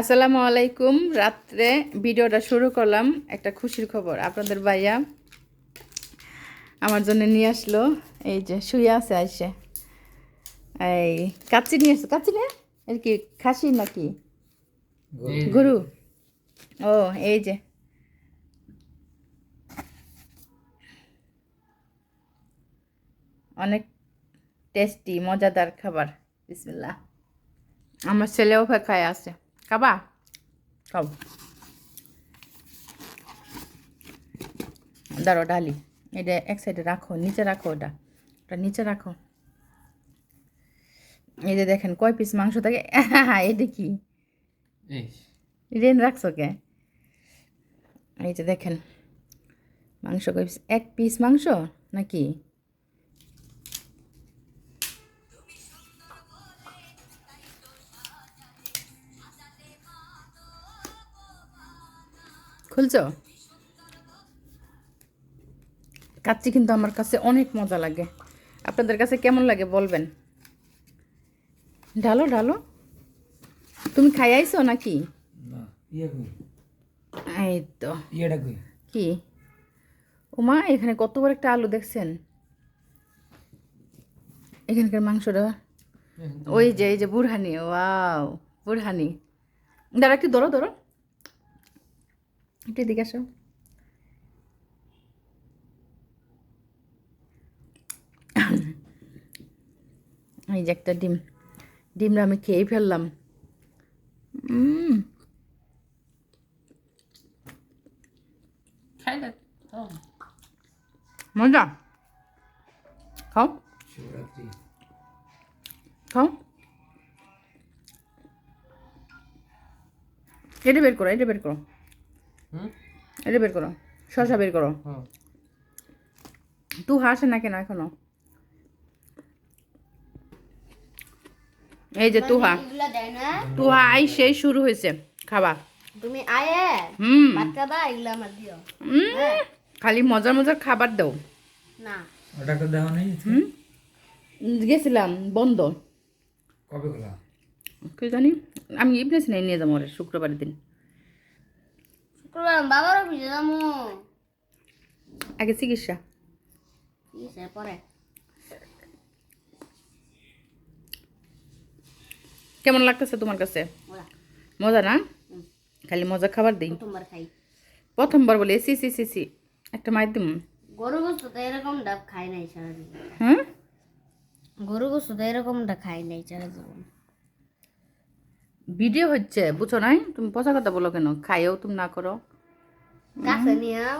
আসসালামু আলাইকুম। রাত্রে ভিডিওটা শুরু করলাম একটা খুশির খবর। আপনাদের ভাইয়া আমার জন্য নিয়ে আসলো। এই যে শুয়ে আছে আইসে। এই কাচ্চি নিয়ে আসছো। কাচ্চি না। এর কি খাসি নাকি? গরু। ও এই যে। অনেক টেস্টি মজাদার খাবার। বিসমিল্লাহ। আমার ছেলেও খায় আছে। খাবা? খাও দাঁড়ো ডালি। এটা এক সাইডে রাখো নিচে রাখো ওটা। ওটা নিচে রাখো। এই যে দেখেন কয় পিস মাংস থাকে? এটা কি? এই রেন রাখছো কে? এই যে দেখেন মাংস কয় পিস এক পিস মাংস নাকি? খুলছো? কাচ্চি কিন্তু আমার কাছে অনেক মজা লাগে। আপনাদের কাছে কেমন লাগে বলবেন? ঢালো ঢালো। তুমি খাই আইছো নাকি? ইয়ে এই তো। কি? ওমা এখানে কত বড় একটা আলু দেখছেন? এখানকার মাংসটা। ওই যে এই যে বুড়হানি ওয়াও বুড়হানি দাঁড়া একটু ধরো ধরো। একটু এদিকে আসো। এই যে একটা ডিম। ডিমটা আমি খেয়ে ফেললাম। মজা। খাও। খাও। এটা বের করো এটা বের করো। এটা বের করো। শশা বের করো। তু হাসে না কেন এখনও? এই যে তুহা। এগুলা দেয় না? তুহা আই সেই শুরু হয়েছে। খাবা। তুমি আয়ে? হুম। খালি মজার মজার খাবার দাও। না। ওটা তো দেওয়া নেই গেছিলাম বন্ধ। কবে খোলা কি জানি। আমি ইবনে সিনাই নিয়ে যাব ওরে শুক্রবারের দিন। শুক্রবার বাবার অফিসে যাব আগে চিকিৎসা পরে কেমন লাগতেছে তোমার কাছে? মজা। না? হুম। খালি মজা খাবার দিই। প্রথমবার খাই। প্রথমবার বলে সি সি সি সি একটা মাধ্যম গরু গোস্ত তো এরকম ডাব খাই নাই সারা জীবন। হ্যাঁ গরু গোস্ত তো এরকমটা খাই নাই সারা জীবন। ভিডিও হচ্ছে বুঝো নাই? তুমি পচা কথা বলো কেন? খাইও তুমি না করো।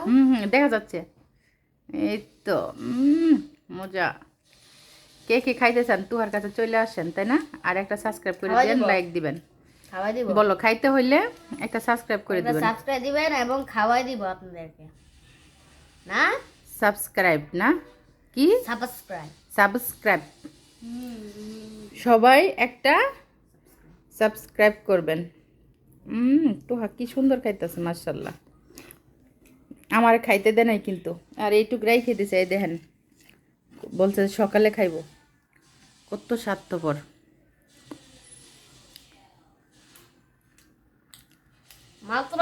হুম হুম দেখা যাচ্ছে। এই তো মজা। কে কে খাইতে চান তুহার কাছে চলে আসেন তাই না? আর একটা সাবস্ক্রাইব করে দিবেন লাইক দিবেন। খাওয়াই দিব। বলো খাইতে হইলে একটা সাবস্ক্রাইব করে দিবেন। সাবস্ক্রাইব দিবেন এবং খাওয়াই দিব আপনাদেরকে। না? সাবস্ক্রাইব না? কি? সাবস্ক্রাইব সাবস্ক্রাইব সবাই একটা সাবস্ক্রাইব করবেন। হুম তুহা কি সুন্দর খাইতেছে মার্শাল্লাহ আমার খাইতে দেয় নাই কিন্তু। আর এইটুক রাই খেতেছে এই দেখেন। বলছে সকালে খাইব। কত স্বার্থপর। মাত্র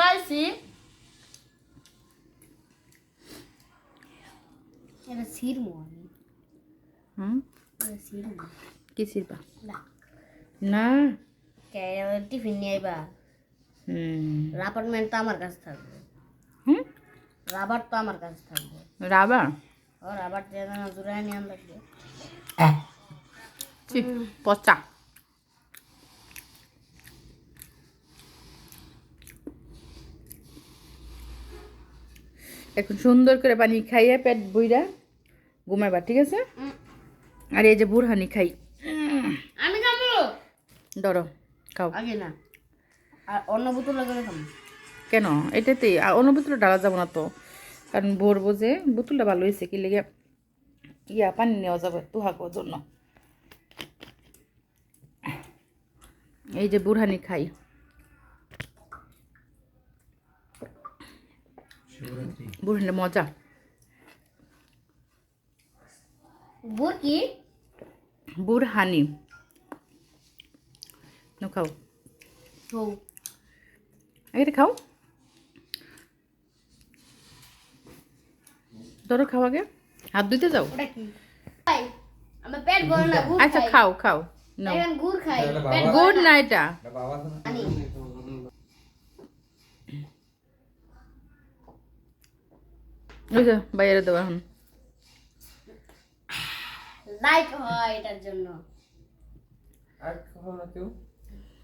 কি না। না টিফিন নিয়ে আইবা। হুম। রাবারম্যান তো আমার কাছে থাকবে। হুম? রাবার তো আমার কাছে থাকবে। রাবা ও রাবার যেন জোড়ায় নিয়ে লাগবে ছি, পচা। এখন সুন্দর করে পানি খাইয়ে পেট বইরা ঘুমাইবা ঠিক আছে? আর এই যে বুড়হানি খাই। আমি খাব ধরো। খাও। আগে না। আর অন্য বোতল করে কেন? এটাতেই। আর অন্য বোতলে ডালা যাব না তো। কারণ ভোর বোঝে বোতলটা ভালো হয়েছে কি লেগে ইয়া পানি নেওয়া যাবে তুহাকোর জন্য। এই যে বুড়হানি খাই। বুড়হানি মজা। কি বুড়হানি। নাও খাও হৌ খাও ধরো খাও আগে হাত ধুইতে যাও ওটা কি খাই আমার পেট ভরে না গুড় আচ্ছা। খাও খাও গুড় না। না এটা না? বাইরে দেবো এখন লাইট হয় এটার জন্য আর খাব কেউ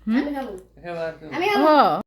খাব। আমি